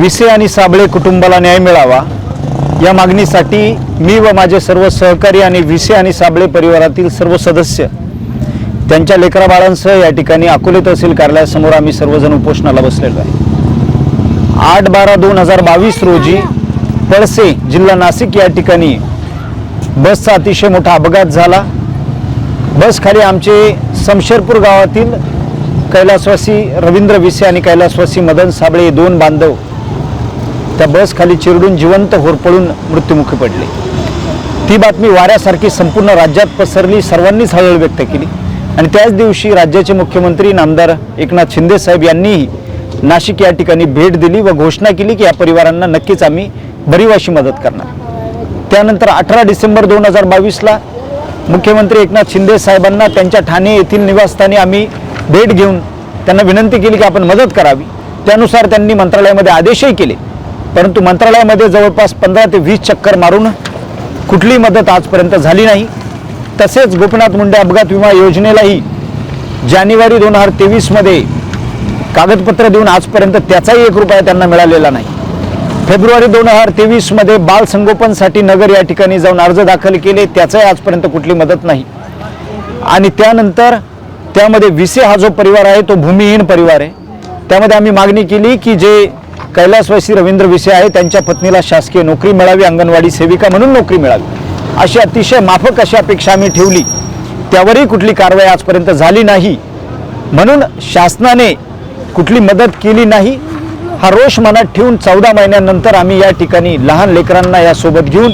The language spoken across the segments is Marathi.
विसे आणि साबळे कुटुंबाला न्याय मिळावा. या मागणीसाठी मी व माझे सर्व सहकारी आणि विसे आणि साबळे परिवारातील सर्व सदस्य त्यांच्या लेकराबाळांसह या ठिकाणी अकोले तहसील कार्यालयासमोर आम्ही सर्वजण उपोषणाला बसलेलो आहे. आठ बारा दोन हजार बावीस रोजी पळसे जिल्हा नाशिक या ठिकाणी बसचा अतिशय मोठा अपघात झाला. बस खाली आमचे समशेरपूर गावातील कैलासवासी रवींद्र विसे आणि कैलासवासी मदन साबळे दोन बांधव त्या बस खाली चिरडून जिवंत होरपळून मृत्युमुखी पडले. ती बातमी वाऱ्यासारखी संपूर्ण राज्यात पसरली सर्वांनीच हळहळ व्यक्त केली. आणि त्याच दिवशी राज्याचे मुख्यमंत्री नामदार एकनाथ शिंदे साहेब यांनीही नाशिक या ठिकाणी भेट दिली व घोषणा केली की या परिवारांना नक्कीच आम्ही भरीवाशी मदत करणार. त्यानंतर अठरा डिसेंबर दोन हजार बावीसला मुख्यमंत्री एकनाथ शिंदे साहेबांना त्यांच्या ठाणे येथील निवासस्थानी आम्ही भेट घेऊन त्यांना विनंती केली की आपण मदत करावी. त्यानुसार त्यांनी मंत्रालयामध्ये आदेशही केले. परंतु मंत्रालयामध्ये जवळपास पंधरा ते वीस चक्कर मारून कुठली मदत आजपर्यंत झाली नाही. तसेच गोपीनाथ मुंडे अपघात विमा योजनेलाही जानेवारी दोन हजार तेवीसमध्ये कागदपत्र देऊन आजपर्यंत त्याचाही एक रुपया त्यांना मिळालेला नाही. फेब्रुवारी दोन हजार तेवीसमध्ये बालसंगोपनसाठी नगर या ठिकाणी जाऊन अर्ज दाखल केले त्याचाही आजपर्यंत कुठली मदत नाही. आणि त्यानंतर त्यामध्ये विसे हा जो परिवार आहे तो भूमिहीन परिवार आहे. त्यामध्ये आम्ही मागणी केली की जे कैलासवासी रवींद्र विसे आहे त्यांच्या पत्नीला शासकीय नोकरी मिळावी अंगणवाडी सेविका म्हणून नोकरी मिळावी. अशी अतिशय माफक अशी अपेक्षा आम्ही ठेवली. त्यावरही कुठली कारवाई आजपर्यंत झाली नाही. म्हणून शासनाने कुठली मदत केली नाही. हा रोष मनात ठेवून चौदा महिन्यानंतर आम्ही या ठिकाणी लहान लेकरांना यासोबत घेऊन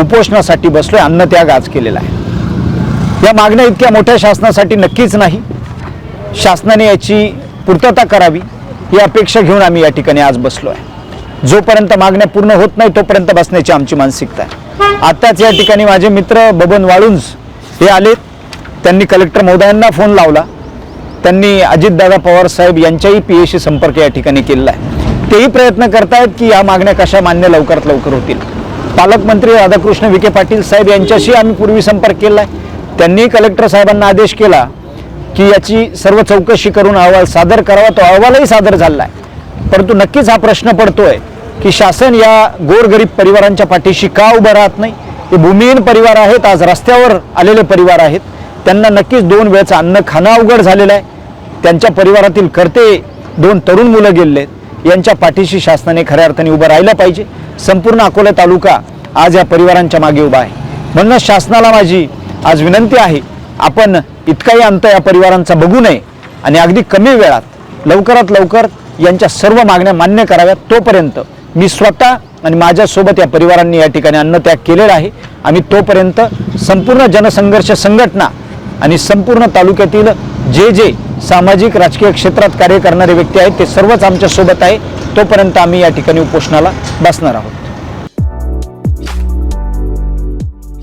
उपोषणासाठी बसलोय अन्नत्याग आज केलेला आहे. या मागण्या इतक्या मोठ्या शासनासाठी नक्कीच नाही. शासनाने याची पूर्तता करावी. ही अपेक्षा घेऊन आम्ही या ठिकाणी आज बसलो आहे जोपर्यंत मागण्या पूर्ण होत नाही तोपर्यंत बसण्याची आमची मानसिकता आहे. आत्ताच या ठिकाणी माझे मित्र बबन वाळुंज हे आलेत त्यांनी कलेक्टर महोदयांना फोन लावला. त्यांनी अजितदादा पवार साहेब यांच्याही पी एशी संपर्क या ठिकाणी केलेला आहे. तेही प्रयत्न करतायत की या मागण्या कशा मान्य लवकरात लवकर होतील. पालकमंत्री राधाकृष्ण विखे पाटील साहेब यांच्याशी आम्ही पूर्वी संपर्क केला आहे त्यांनी कलेक्टर साहेबांना आदेश केला की याची सर्व चौकशी करून अहवाल सादर करावा. तो अहवालही सादर झाला आहे परंतु नक्कीच हा प्रश्न पडतोय की शासन या गोरगरीब परिवारांच्या पाठीशी का उभं राहत नाही? हे भूमिहीन परिवार आहेत आज रस्त्यावर आलेले परिवार आहेत. त्यांना नक्कीच दोन वेळचं अन्न खाणं अवघड झालेलं आहे. त्यांच्या परिवारातील करते दोन तरुण मुलं गेलेले आहेत. यांच्या पाठीशी शासनाने खऱ्या अर्थाने उभं राहिलं पाहिजे. संपूर्ण अकोला तालुका आज या परिवारांच्या मागे उभा आहे. म्हणूनच शासनाला माझी आज विनंती आहे आपण इतकाही अंत या परिवारांचा बघू नये आणि अगदी कमी वेळात लवकरात लवकर यांच्या सर्व मागण्या मान्य कराव्यात तोपर्यंत मी स्वतः आणि माझ्यासोबत या परिवारांनी या ठिकाणी अन्नत्याग केलेला आहे. आम्ही तोपर्यंत संपूर्ण जनसंघर्ष संघटना आणि संपूर्ण तालुक्यातील जे जे सामाजिक राजकीय क्षेत्रात कार्य करणारे व्यक्ती आहेत ते सर्वच आमच्यासोबत आहे. तोपर्यंत आम्ही या ठिकाणी उपोषणाला बसणार आहोत.